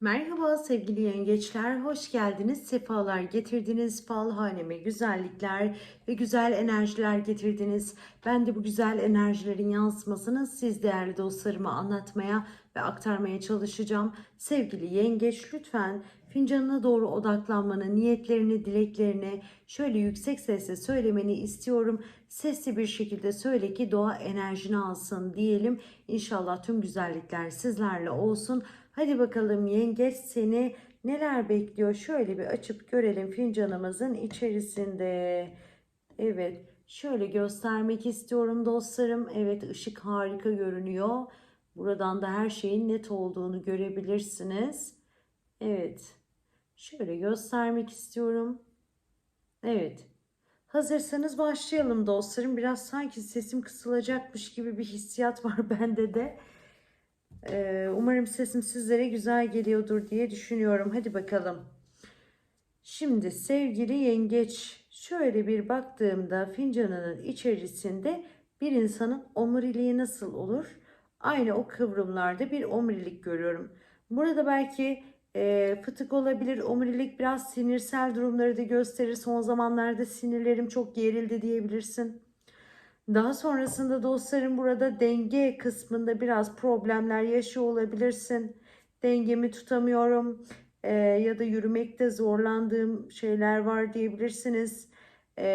Merhaba sevgili yengeçler, hoş geldiniz, sefalar getirdiniz, fal haneme güzellikler ve güzel enerjiler getirdiniz. Ben de bu güzel enerjilerin yansımasını siz değerli dostlarıma anlatmaya ve aktarmaya çalışacağım. Sevgili yengeç lütfen fincanına doğru odaklanmanı, niyetlerini, dileklerini şöyle yüksek sesle söylemeni istiyorum. Sesli bir şekilde söyle ki doğa enerjini alsın diyelim. İnşallah tüm güzellikler sizlerle olsun. Hadi bakalım yengeç seni neler bekliyor? Şöyle bir açıp görelim fincanımızın içerisinde. Evet, şöyle göstermek istiyorum dostlarım. Evet, ışık harika görünüyor. Buradan da her şeyin net olduğunu görebilirsiniz. Evet. Şöyle göstermek istiyorum. Evet. Hazırsanız başlayalım dostlarım. Biraz sanki sesim kısılacakmış gibi bir hissiyat var bende de. Umarım sesim sizlere güzel geliyordur diye düşünüyorum. Hadi bakalım. Şimdi sevgili yengeç şöyle bir baktığımda fincanının içerisinde bir insanın omuriliği nasıl olur? Aynı o kıvrımlarda bir omurilik görüyorum. Burada belki e, fıtık olabilir. Omurilik biraz sinirsel durumları da gösterir. Son zamanlarda sinirlerim çok gerildi diyebilirsin. Daha sonrasında dostlarım burada denge kısmında biraz problemler yaşıyor olabilirsin. Dengemi tutamıyorum e, ya da yürümekte zorlandığım şeyler var diyebilirsiniz. E,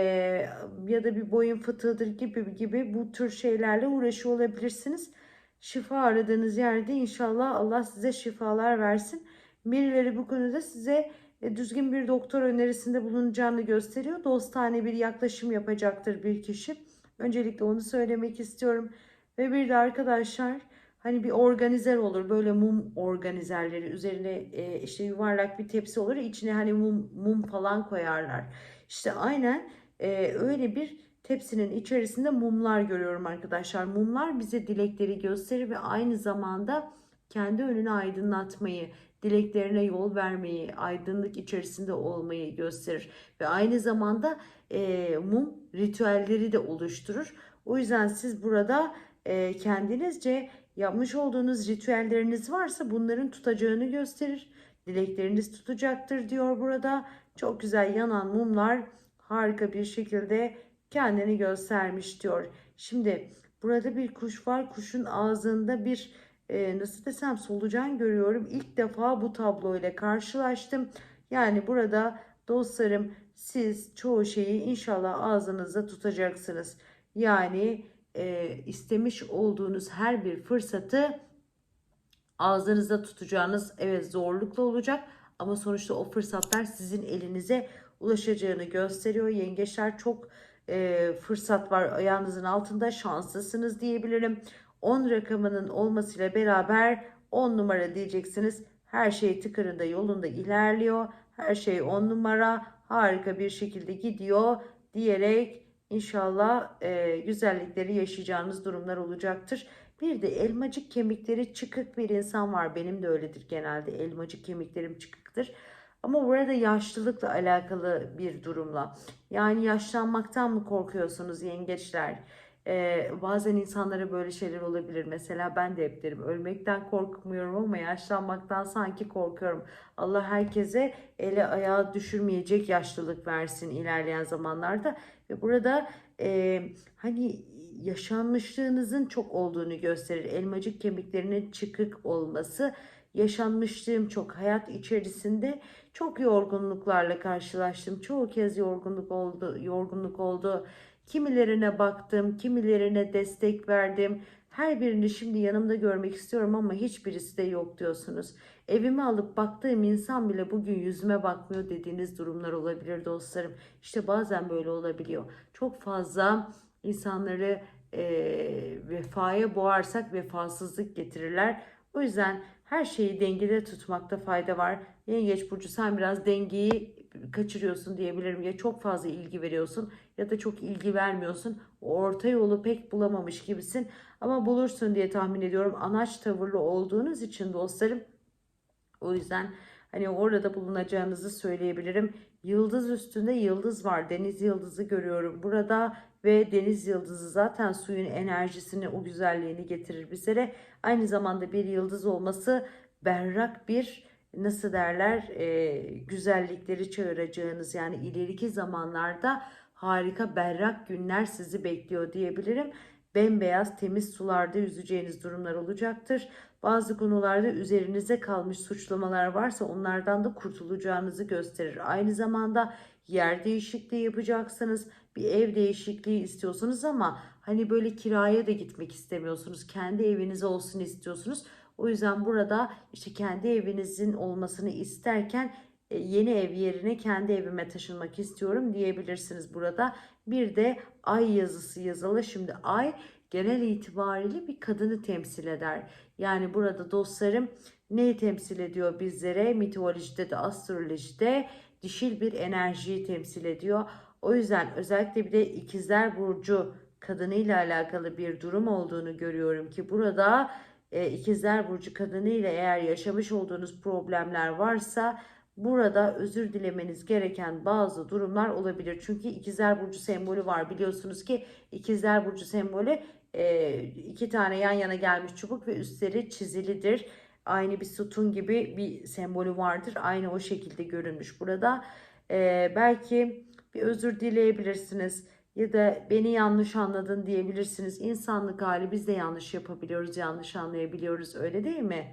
ya da bir boyun fıtığıdır gibi gibi bu tür şeylerle uğraşıyor olabilirsiniz. Şifa aradığınız yerde inşallah Allah size şifalar versin. Birileri bu konuda size e, düzgün bir doktor önerisinde bulunacağını gösteriyor. Dostane bir yaklaşım yapacaktır bir kişi. Öncelikle onu söylemek istiyorum. Ve bir de arkadaşlar hani bir organizer olur. Böyle mum organizerleri üzerine e, işte yuvarlak bir tepsi olur. içine hani mum, mum falan koyarlar. İşte aynen e, öyle bir tepsinin içerisinde mumlar görüyorum arkadaşlar. Mumlar bize dilekleri gösterir ve aynı zamanda kendi önünü aydınlatmayı, dileklerine yol vermeyi, aydınlık içerisinde olmayı gösterir. Ve aynı zamanda e, mum ritüelleri de oluşturur. O yüzden siz burada e, kendinizce yapmış olduğunuz ritüelleriniz varsa bunların tutacağını gösterir. Dilekleriniz tutacaktır diyor burada. Çok güzel yanan mumlar harika bir şekilde kendini göstermiş diyor. Şimdi burada bir kuş var. Kuşun ağzında bir e, nasıl desem solucan görüyorum. İlk defa bu tablo ile karşılaştım. Yani burada dostlarım siz çoğu şeyi inşallah ağzınızda tutacaksınız. Yani e, istemiş olduğunuz her bir fırsatı ağzınızda tutacağınız evet zorlukla olacak ama sonuçta o fırsatlar sizin elinize ulaşacağını gösteriyor. Yengeçler çok e, fırsat var ayağınızın altında şanslısınız diyebilirim. 10 rakamının olmasıyla beraber 10 numara diyeceksiniz. Her şey tıkırında yolunda ilerliyor. Her şey 10 numara harika bir şekilde gidiyor diyerek inşallah e, güzellikleri yaşayacağınız durumlar olacaktır. Bir de elmacık kemikleri çıkık bir insan var. Benim de öyledir genelde. Elmacık kemiklerim çıkıktır. Ama burada yaşlılıkla alakalı bir durumla. Yani yaşlanmaktan mı korkuyorsunuz yengeçler? Ee, bazen insanlara böyle şeyler olabilir. Mesela ben de hep derim ölmekten korkmuyorum ama yaşlanmaktan sanki korkuyorum. Allah herkese ele ayağı düşürmeyecek yaşlılık versin ilerleyen zamanlarda. Ve burada e, hani yaşanmışlığınızın çok olduğunu gösterir. Elmacık kemiklerinin çıkık olması yaşanmışlığım çok hayat içerisinde çok yorgunluklarla karşılaştım. Çoğu kez yorgunluk oldu, yorgunluk oldu. Kimilerine baktım, kimilerine destek verdim. Her birini şimdi yanımda görmek istiyorum ama hiçbirisi de yok diyorsunuz. Evime alıp baktığım insan bile bugün yüzüme bakmıyor dediğiniz durumlar olabilir dostlarım. İşte bazen böyle olabiliyor. Çok fazla insanları e, vefaya boğarsak vefasızlık getirirler. O yüzden her şeyi dengede tutmakta fayda var. Yengeç Burcu sen biraz dengeyi kaçırıyorsun diyebilirim. Ya çok fazla ilgi veriyorsun ya da çok ilgi vermiyorsun. Orta yolu pek bulamamış gibisin. Ama bulursun diye tahmin ediyorum. Anaç tavırlı olduğunuz için dostlarım. O yüzden hani orada bulunacağınızı söyleyebilirim. Yıldız üstünde yıldız var. Deniz yıldızı görüyorum burada ve deniz yıldızı zaten suyun enerjisini, o güzelliğini getirir bizlere. Aynı zamanda bir yıldız olması berrak bir nasıl derler e, güzellikleri çağıracağınız yani ileriki zamanlarda harika berrak günler sizi bekliyor diyebilirim. Bembeyaz temiz sularda yüzeceğiniz durumlar olacaktır. Bazı konularda üzerinize kalmış suçlamalar varsa onlardan da kurtulacağınızı gösterir. Aynı zamanda yer değişikliği yapacaksınız. Bir ev değişikliği istiyorsunuz ama hani böyle kiraya da gitmek istemiyorsunuz. Kendi eviniz olsun istiyorsunuz. O yüzden burada işte kendi evinizin olmasını isterken e, yeni ev yerine kendi evime taşınmak istiyorum diyebilirsiniz burada. Bir de ay yazısı yazılı. Şimdi ay genel itibariyle bir kadını temsil eder. Yani burada dostlarım neyi temsil ediyor bizlere? Mitolojide de astrolojide dişil bir enerjiyi temsil ediyor. O yüzden özellikle bir de ikizler burcu kadınıyla alakalı bir durum olduğunu görüyorum ki burada e, ikizler burcu kadınıyla eğer yaşamış olduğunuz problemler varsa burada özür dilemeniz gereken bazı durumlar olabilir. Çünkü ikizler burcu sembolü var biliyorsunuz ki ikizler burcu sembolü e, iki tane yan yana gelmiş çubuk ve üstleri çizilidir. Aynı bir sütun gibi bir sembolü vardır. Aynı o şekilde görünmüş burada. E, belki bir özür dileyebilirsiniz ya da beni yanlış anladın diyebilirsiniz. İnsanlık hali biz de yanlış yapabiliyoruz, yanlış anlayabiliyoruz öyle değil mi?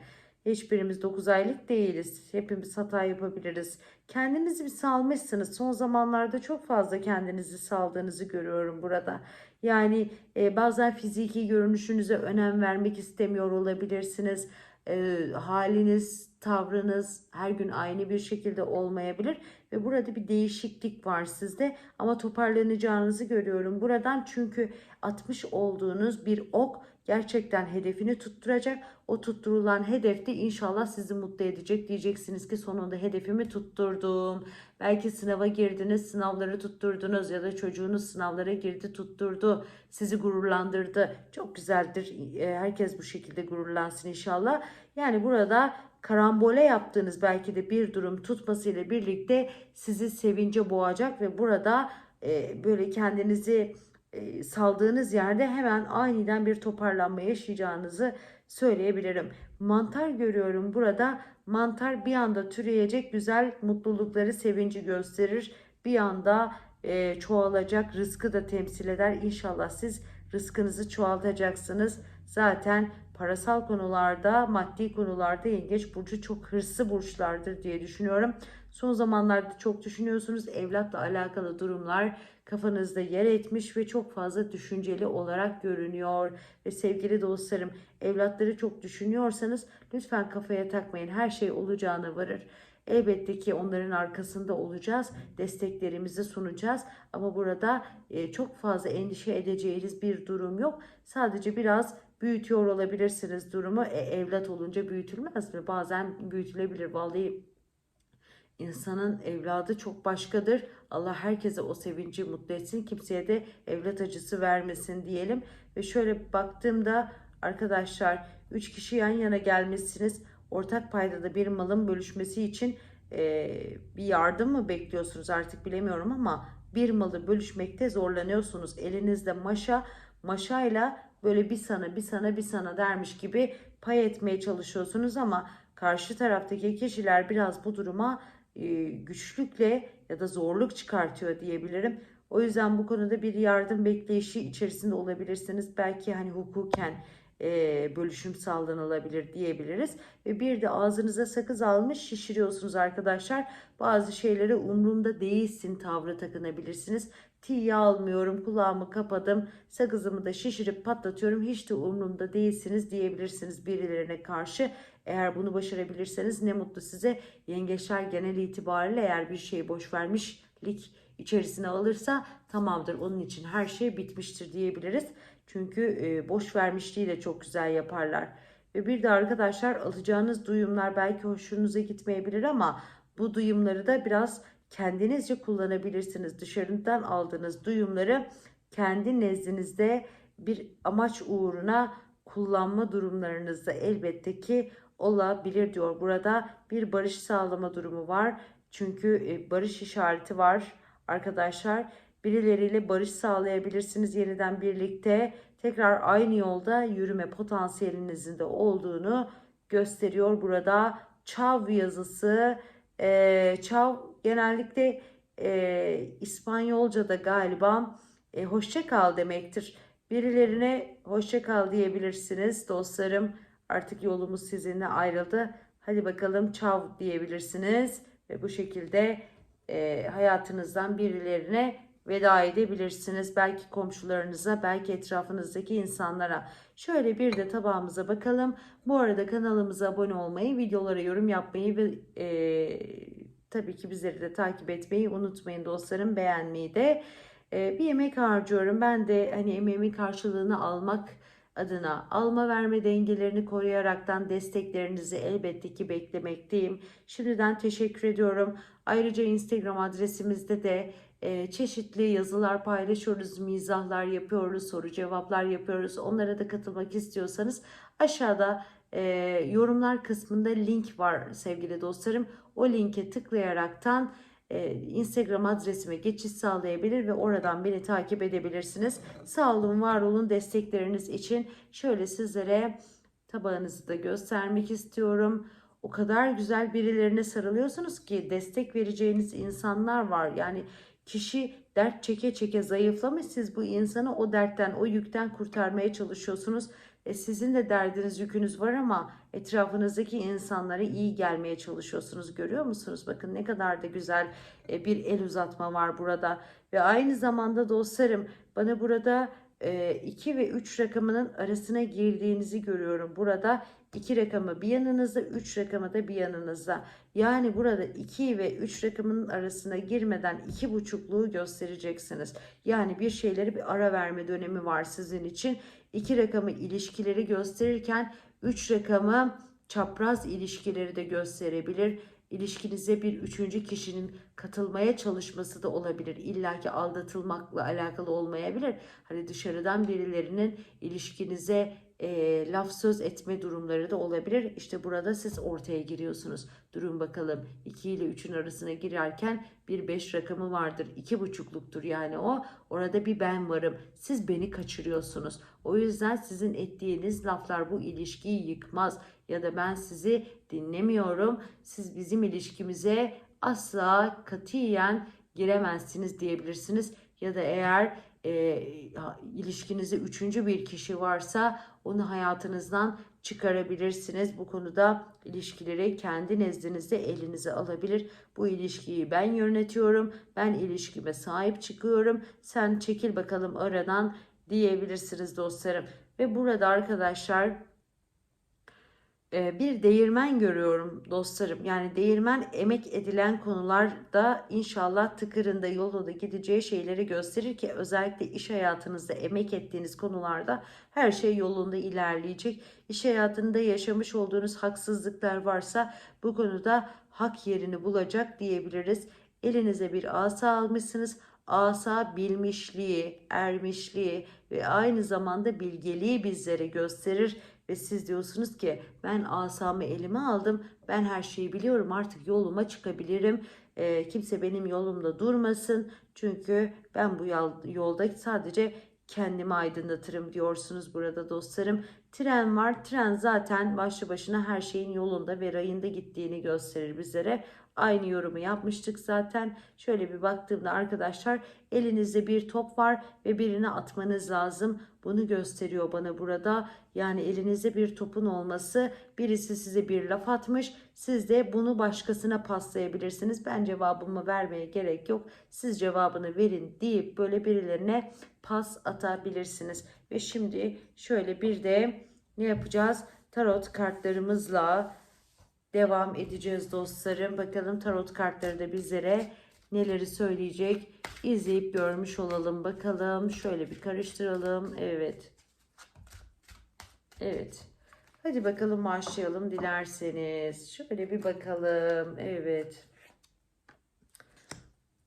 Hiçbirimiz 9 aylık değiliz. Hepimiz hata yapabiliriz. Kendinizi bir salmışsınız. Son zamanlarda çok fazla kendinizi saldığınızı görüyorum burada. Yani e, bazen fiziki görünüşünüze önem vermek istemiyor olabilirsiniz. E, haliniz, tavrınız her gün aynı bir şekilde olmayabilir ve burada bir değişiklik var sizde ama toparlanacağınızı görüyorum buradan çünkü atmış olduğunuz bir ok gerçekten hedefini tutturacak. O tutturulan hedefte inşallah sizi mutlu edecek. Diyeceksiniz ki sonunda hedefimi tutturdum. Belki sınava girdiniz, sınavları tutturdunuz ya da çocuğunuz sınavlara girdi, tutturdu. Sizi gururlandırdı. Çok güzeldir. E, herkes bu şekilde gururlansın inşallah. Yani burada karambole yaptığınız belki de bir durum tutmasıyla birlikte sizi sevince boğacak ve burada e, böyle kendinizi e, saldığınız yerde hemen aniden bir toparlanma yaşayacağınızı söyleyebilirim. Mantar görüyorum burada. Mantar bir anda türeyecek güzel mutlulukları, sevinci gösterir. Bir anda e, çoğalacak, rızkı da temsil eder. İnşallah siz rızkınızı çoğaltacaksınız. Zaten parasal konularda, maddi konularda yengeç burcu çok hırslı burçlardır diye düşünüyorum. Son zamanlarda çok düşünüyorsunuz. Evlatla alakalı durumlar kafanızda yer etmiş ve çok fazla düşünceli olarak görünüyor. Ve sevgili dostlarım evlatları çok düşünüyorsanız lütfen kafaya takmayın. Her şey olacağına varır. Elbette ki onların arkasında olacağız. Desteklerimizi sunacağız. Ama burada e, çok fazla endişe edeceğiniz bir durum yok. Sadece biraz büyütüyor olabilirsiniz durumu. E, evlat olunca büyütülmez mi? Bazen büyütülebilir. Vallahi insanın evladı çok başkadır. Allah herkese o sevinci mutlu etsin. Kimseye de evlat acısı vermesin diyelim. Ve şöyle baktığımda arkadaşlar 3 kişi yan yana gelmişsiniz. Ortak paydada bir malın bölüşmesi için e, bir yardım mı bekliyorsunuz artık bilemiyorum ama bir malı bölüşmekte zorlanıyorsunuz. Elinizde maşa, maşayla böyle bir sana bir sana bir sana dermiş gibi pay etmeye çalışıyorsunuz ama karşı taraftaki kişiler biraz bu duruma e, güçlükle ya da zorluk çıkartıyor diyebilirim. O yüzden bu konuda bir yardım bekleyişi içerisinde olabilirsiniz. Belki hani hukuken e, bölüşüm sağlanılabilir diyebiliriz. Ve bir de ağzınıza sakız almış şişiriyorsunuz arkadaşlar. Bazı şeylere umrumda değilsin tavrı takınabilirsiniz. Tiye almıyorum, kulağımı kapadım, sakızımı da şişirip patlatıyorum. Hiç de umrumda değilsiniz diyebilirsiniz birilerine karşı. Eğer bunu başarabilirseniz ne mutlu size. Yengeçler genel itibariyle eğer bir şeyi boş vermişlik içerisine alırsa tamamdır. Onun için her şey bitmiştir diyebiliriz. Çünkü e, boş vermişliği de çok güzel yaparlar. Ve bir de arkadaşlar alacağınız duyumlar belki hoşunuza gitmeyebilir ama bu duyumları da biraz kendinizce kullanabilirsiniz. Dışarıdan aldığınız duyumları kendi nezdinizde bir amaç uğruna kullanma durumlarınızda elbette ki olabilir diyor. Burada bir barış sağlama durumu var. Çünkü e, barış işareti var arkadaşlar. Birileriyle barış sağlayabilirsiniz yeniden birlikte. Tekrar aynı yolda yürüme potansiyelinizin de olduğunu gösteriyor burada. Çav yazısı. E, çav genellikle e, İspanyolca'da galiba e, hoşça kal demektir. Birilerine hoşça kal diyebilirsiniz dostlarım. Artık yolumuz sizinle ayrıldı. Hadi bakalım çav diyebilirsiniz ve bu şekilde e, hayatınızdan birilerine veda edebilirsiniz. Belki komşularınıza, belki etrafınızdaki insanlara. Şöyle bir de tabağımıza bakalım. Bu arada kanalımıza abone olmayı, videolara yorum yapmayı ve e, tabii ki bizleri de takip etmeyi unutmayın dostlarım. Beğenmeyi de. E, bir yemek harcıyorum. Ben de hani emeğimin karşılığını almak adına alma verme dengelerini koruyaraktan desteklerinizi elbette ki beklemekteyim. Şimdiden teşekkür ediyorum. Ayrıca Instagram adresimizde de e, çeşitli yazılar paylaşıyoruz, mizahlar yapıyoruz, soru cevaplar yapıyoruz. Onlara da katılmak istiyorsanız aşağıda e, yorumlar kısmında link var sevgili dostlarım. O linke tıklayaraktan e, Instagram adresime geçiş sağlayabilir ve oradan beni takip edebilirsiniz. Sağ olun, var olun destekleriniz için. Şöyle sizlere tabağınızı da göstermek istiyorum. O kadar güzel birilerine sarılıyorsunuz ki destek vereceğiniz insanlar var. Yani kişi dert çeke çeke zayıflamış. Siz bu insanı o dertten, o yükten kurtarmaya çalışıyorsunuz. E sizin de derdiniz, yükünüz var ama etrafınızdaki insanlara iyi gelmeye çalışıyorsunuz. Görüyor musunuz? Bakın ne kadar da güzel e, bir el uzatma var burada. Ve aynı zamanda dostlarım bana burada 2 ve 3 rakamının arasına girdiğinizi görüyorum. Burada 2 rakamı bir yanınızda, 3 rakamı da bir yanınızda. Yani burada 2 ve 3 rakamının arasına girmeden 2,5'luğu göstereceksiniz. Yani bir şeyleri bir ara verme dönemi var sizin için. 2 rakamı ilişkileri gösterirken 3 rakamı çapraz ilişkileri de gösterebilir. İlişkinize bir üçüncü kişinin katılmaya çalışması da olabilir. İlla ki aldatılmakla alakalı olmayabilir. Hani dışarıdan birilerinin ilişkinize e, laf söz etme durumları da olabilir. İşte burada siz ortaya giriyorsunuz. Durun bakalım 2 ile 3'ün arasına girerken bir 5 rakamı vardır. 2,5'luktur yani o. Orada bir ben varım. Siz beni kaçırıyorsunuz. O yüzden sizin ettiğiniz laflar bu ilişkiyi yıkmaz. Ya da ben sizi dinlemiyorum. Siz bizim ilişkimize asla katiyen giremezsiniz diyebilirsiniz. Ya da eğer e, ilişkinizde üçüncü bir kişi varsa onu hayatınızdan çıkarabilirsiniz. Bu konuda ilişkileri kendi nezdinizde elinize alabilir. Bu ilişkiyi ben yönetiyorum. Ben ilişkime sahip çıkıyorum. Sen çekil bakalım aradan diyebilirsiniz dostlarım. Ve burada arkadaşlar bir değirmen görüyorum dostlarım. Yani değirmen emek edilen konularda inşallah tıkırında yolunda gideceği şeyleri gösterir ki özellikle iş hayatınızda emek ettiğiniz konularda her şey yolunda ilerleyecek. İş hayatında yaşamış olduğunuz haksızlıklar varsa bu konuda hak yerini bulacak diyebiliriz. Elinize bir asa almışsınız. Asa bilmişliği, ermişliği ve aynı zamanda bilgeliği bizlere gösterir ve siz diyorsunuz ki ben asamı elime aldım. Ben her şeyi biliyorum artık yoluma çıkabilirim. E, kimse benim yolumda durmasın. Çünkü ben bu yolda sadece kendimi aydınlatırım diyorsunuz burada dostlarım. Tren var. Tren zaten başlı başına her şeyin yolunda ve rayında gittiğini gösterir bizlere. Aynı yorumu yapmıştık zaten. Şöyle bir baktığımda arkadaşlar elinizde bir top var ve birini atmanız lazım. Bunu gösteriyor bana burada. Yani elinizde bir topun olması birisi size bir laf atmış. Siz de bunu başkasına paslayabilirsiniz. Ben cevabımı vermeye gerek yok. Siz cevabını verin deyip böyle birilerine pas atabilirsiniz. Ve şimdi şöyle bir de ne yapacağız? Tarot kartlarımızla devam edeceğiz dostlarım. Bakalım tarot kartları da bizlere neleri söyleyecek izleyip görmüş olalım bakalım. Şöyle bir karıştıralım. Evet. Evet. Hadi bakalım başlayalım dilerseniz. Şöyle bir bakalım. Evet.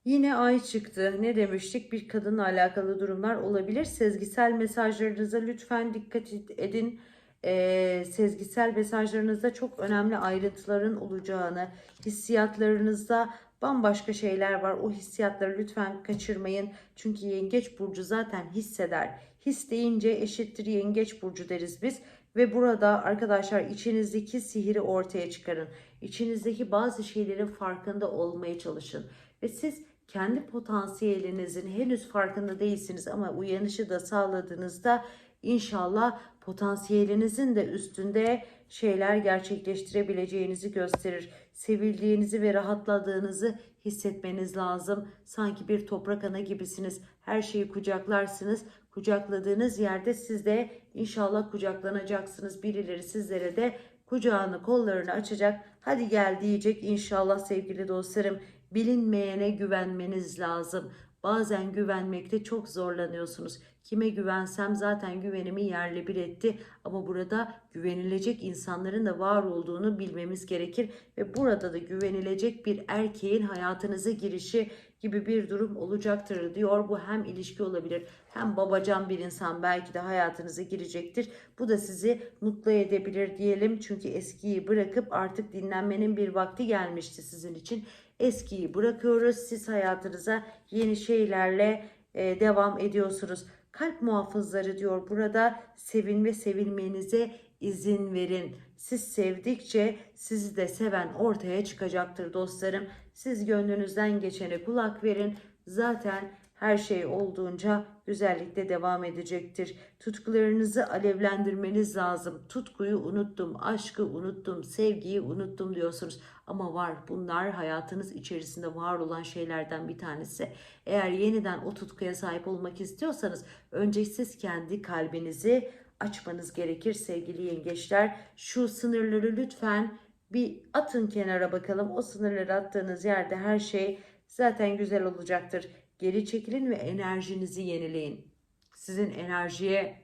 Yine ay çıktı. Ne demiştik? Bir kadınla alakalı durumlar olabilir. Sezgisel mesajlarınıza lütfen dikkat edin e, sezgisel mesajlarınızda çok önemli ayrıntıların olacağını, hissiyatlarınızda bambaşka şeyler var. O hissiyatları lütfen kaçırmayın. Çünkü yengeç burcu zaten hisseder. His deyince eşittir yengeç burcu deriz biz. Ve burada arkadaşlar içinizdeki sihiri ortaya çıkarın. İçinizdeki bazı şeylerin farkında olmaya çalışın. Ve siz kendi potansiyelinizin henüz farkında değilsiniz ama uyanışı da sağladığınızda inşallah potansiyelinizin de üstünde şeyler gerçekleştirebileceğinizi gösterir. Sevildiğinizi ve rahatladığınızı hissetmeniz lazım. Sanki bir toprak ana gibisiniz. Her şeyi kucaklarsınız. Kucakladığınız yerde siz de inşallah kucaklanacaksınız. Birileri sizlere de kucağını kollarını açacak. Hadi gel diyecek inşallah sevgili dostlarım. Bilinmeyene güvenmeniz lazım. Bazen güvenmekte çok zorlanıyorsunuz. Kime güvensem zaten güvenimi yerle bir etti. Ama burada güvenilecek insanların da var olduğunu bilmemiz gerekir. Ve burada da güvenilecek bir erkeğin hayatınıza girişi gibi bir durum olacaktır diyor. Bu hem ilişki olabilir hem babacan bir insan belki de hayatınıza girecektir. Bu da sizi mutlu edebilir diyelim. Çünkü eskiyi bırakıp artık dinlenmenin bir vakti gelmişti sizin için. Eskiyi bırakıyoruz. Siz hayatınıza yeni şeylerle e, devam ediyorsunuz. Kalp muhafızları diyor burada sevin ve sevilmenize izin verin. Siz sevdikçe sizi de seven ortaya çıkacaktır dostlarım. Siz gönlünüzden geçene kulak verin. Zaten her şey olduğunca güzellikte devam edecektir. Tutkularınızı alevlendirmeniz lazım. Tutkuyu unuttum, aşkı unuttum, sevgiyi unuttum diyorsunuz. Ama var bunlar hayatınız içerisinde var olan şeylerden bir tanesi. Eğer yeniden o tutkuya sahip olmak istiyorsanız önce siz kendi kalbinizi açmanız gerekir sevgili yengeçler. Şu sınırları lütfen bir atın kenara bakalım. O sınırları attığınız yerde her şey zaten güzel olacaktır. Geri çekilin ve enerjinizi yenileyin. Sizin enerjiye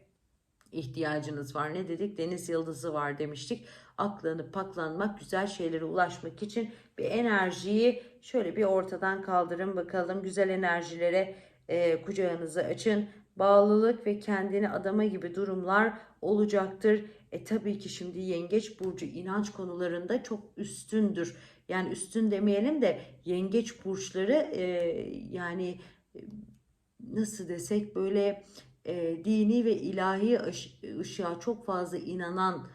ihtiyacınız var. Ne dedik? Deniz yıldızı var demiştik. Aklanıp paklanmak, güzel şeylere ulaşmak için bir enerjiyi şöyle bir ortadan kaldırın bakalım. Güzel enerjilere e, kucağınızı açın. Bağlılık ve kendini adama gibi durumlar olacaktır. E tabii ki şimdi yengeç burcu inanç konularında çok üstündür. Yani üstün demeyelim de yengeç burçları e, yani e, nasıl desek böyle e, dini ve ilahi ışığa çok fazla inanan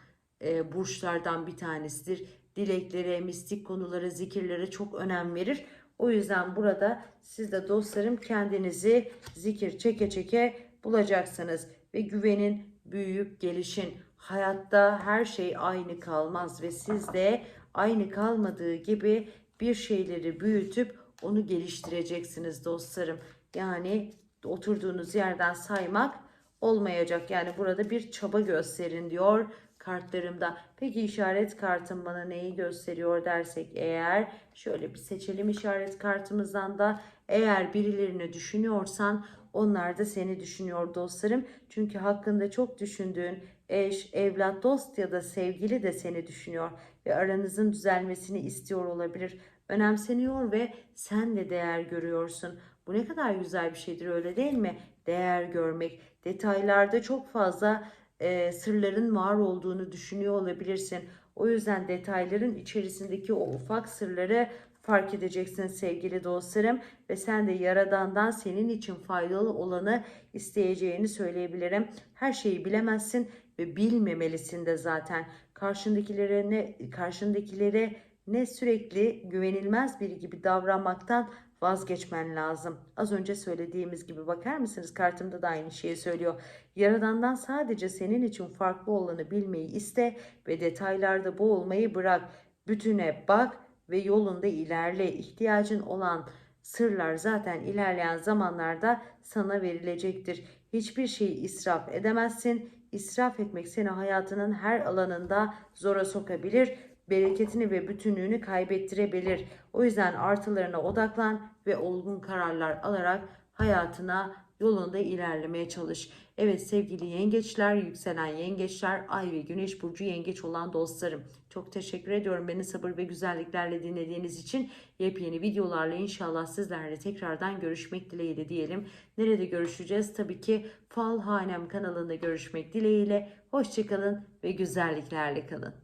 e, burçlardan bir tanesidir. Dileklere, mistik konulara, zikirlere çok önem verir. O yüzden burada siz de dostlarım kendinizi zikir çeke çeke bulacaksınız. Ve güvenin, büyüyüp gelişin. Hayatta her şey aynı kalmaz ve siz de aynı kalmadığı gibi bir şeyleri büyütüp onu geliştireceksiniz dostlarım. Yani oturduğunuz yerden saymak olmayacak. Yani burada bir çaba gösterin diyor kartlarımda. Peki işaret kartım bana neyi gösteriyor dersek eğer şöyle bir seçelim işaret kartımızdan da eğer birilerini düşünüyorsan onlar da seni düşünüyor dostlarım. Çünkü hakkında çok düşündüğün eş, evlat, dost ya da sevgili de seni düşünüyor ve aranızın düzelmesini istiyor olabilir. Önemseniyor ve sen de değer görüyorsun. Bu ne kadar güzel bir şeydir öyle değil mi? Değer görmek. Detaylarda çok fazla e, sırların var olduğunu düşünüyor olabilirsin. O yüzden detayların içerisindeki o ufak sırları fark edeceksin sevgili dostlarım ve sen de yaradandan senin için faydalı olanı isteyeceğini söyleyebilirim. Her şeyi bilemezsin ve bilmemelisin de zaten. Karşındakilere ne karşındakilere ne sürekli güvenilmez biri gibi davranmaktan vazgeçmen lazım. Az önce söylediğimiz gibi bakar mısınız? Kartımda da aynı şeyi söylüyor. Yaradandan sadece senin için farklı olanı bilmeyi iste ve detaylarda boğulmayı bırak. Bütüne bak ve yolunda ilerle. İhtiyacın olan sırlar zaten ilerleyen zamanlarda sana verilecektir. Hiçbir şeyi israf edemezsin. İsraf etmek seni hayatının her alanında zora sokabilir bereketini ve bütünlüğünü kaybettirebilir. O yüzden artılarına odaklan ve olgun kararlar alarak hayatına yolunda ilerlemeye çalış. Evet sevgili yengeçler, yükselen yengeçler, ay ve güneş burcu yengeç olan dostlarım. Çok teşekkür ediyorum beni sabır ve güzelliklerle dinlediğiniz için. Yepyeni videolarla inşallah sizlerle tekrardan görüşmek dileğiyle diyelim. Nerede görüşeceğiz? Tabii ki Fal Hanem kanalında görüşmek dileğiyle. Hoşçakalın ve güzelliklerle kalın.